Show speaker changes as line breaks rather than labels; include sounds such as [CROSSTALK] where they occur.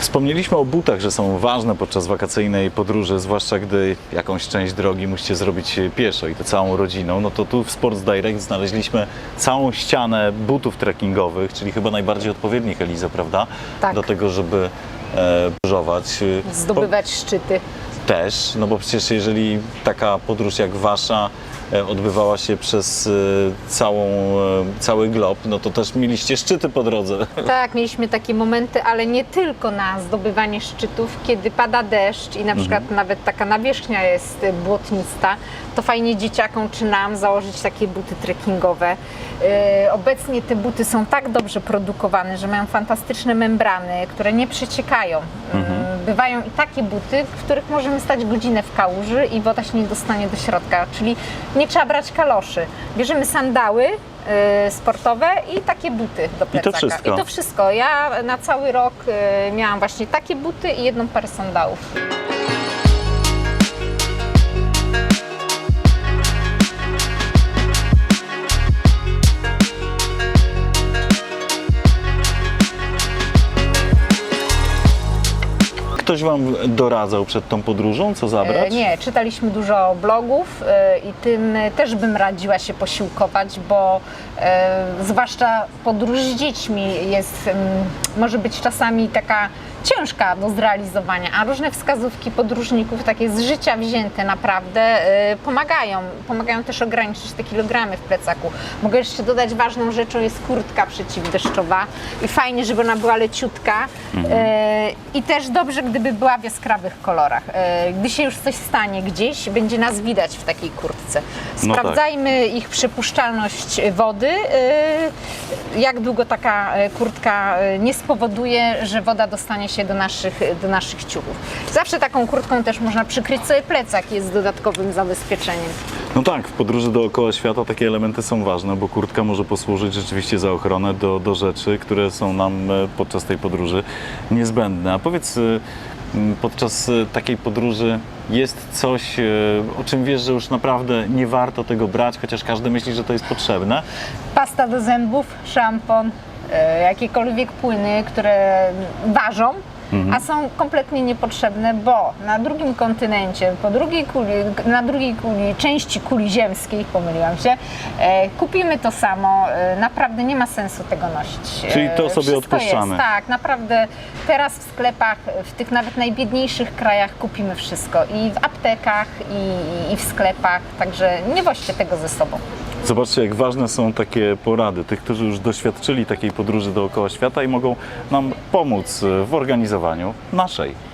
Wspomnieliśmy o butach, że są ważne podczas wakacyjnej podróży, zwłaszcza gdy jakąś część drogi musicie zrobić pieszo i to całą rodziną. No to tu w Sports Direct znaleźliśmy całą ścianę butów trekkingowych, czyli chyba najbardziej odpowiednich, Eliza, prawda?
Tak.
Do tego, żeby e, podróżować.
Zdobywać szczyty.
Też, no bo przecież jeżeli taka podróż jak wasza odbywała się przez e, całą, e, cały glob, no to też mieliście szczyty po drodze. [LAUGHS]
Tak, mieliśmy takie momenty, ale nie tylko na zdobywanie szczytów, kiedy pada deszcz i na przykład nawet taka nawierzchnia jest błotnista, to fajnie dzieciakom czy nam założyć takie buty trekkingowe. Obecnie te buty są tak dobrze produkowane, że mają fantastyczne membrany, które nie przeciekają. Yy, Bywają i takie buty, w których możemy stać godzinę w kałuży i woda się nie dostanie do środka, czyli nie trzeba brać kaloszy. Bierzemy sandały, yy, sportowe i takie buty do plecaka.
wszystko.
I to wszystko. Ja na cały rok y, miałam właśnie takie buty i jedną parę sandałów.
Ktoś wam doradzał przed tą podróżą, co zabrać?
E, Nie, czytaliśmy dużo blogów e, i tym też bym radziła się posiłkować, bo e, zwłaszcza podróż z dziećmi jest, mm, może być czasami taka ciężka do zrealizowania, a różne wskazówki podróżników, takie z życia wzięte naprawdę e, pomagają. Pomagają też ograniczyć te kilogramy w plecaku. Mogę jeszcze dodać, ważną rzeczą jest kurtka przeciwdeszczowa i fajnie, żeby ona była leciutka e, i też dobrze, gdyby była w jaskrawych kolorach. E, Gdy się już coś stanie gdzieś, będzie nas widać w takiej kurtce.
No tak.
Sprawdzajmy ich przepuszczalność wody, jak długo taka kurtka nie spowoduje, że woda dostanie się do naszych, do naszych ciuchów. Zawsze taką kurtką też można przykryć sobie plecak, jest dodatkowym zabezpieczeniem.
No tak, w podróży dookoła świata takie elementy są ważne, bo kurtka może posłużyć rzeczywiście za ochronę do, do rzeczy, które są nam e, podczas tej podróży niezbędne. A powiedz, e, podczas e, takiej podróży jest coś, o czym wiesz, że już naprawdę nie warto tego brać, chociaż każdy myśli, że to jest potrzebne?
pasta do zębów, szampon, jakiekolwiek płyny, które ważą, a są kompletnie niepotrzebne, bo na drugim kontynencie, po drugiej kuli, na drugiej kuli, części kuli ziemskiej, pomyliłam się, e, kupimy to samo. E, naprawdę nie ma sensu tego nosić.
Czyli to
E,
sobie
wszystko
odpuszczamy.
Jest, tak, naprawdę teraz w sklepach, w tych nawet najbiedniejszych krajach kupimy wszystko i w aptekach, i, i w sklepach, także nie woźcie tego ze sobą.
Zobaczcie, jak ważne są takie porady tych, którzy już doświadczyli takiej podróży dookoła świata i mogą nam pomóc w organizowaniu naszej.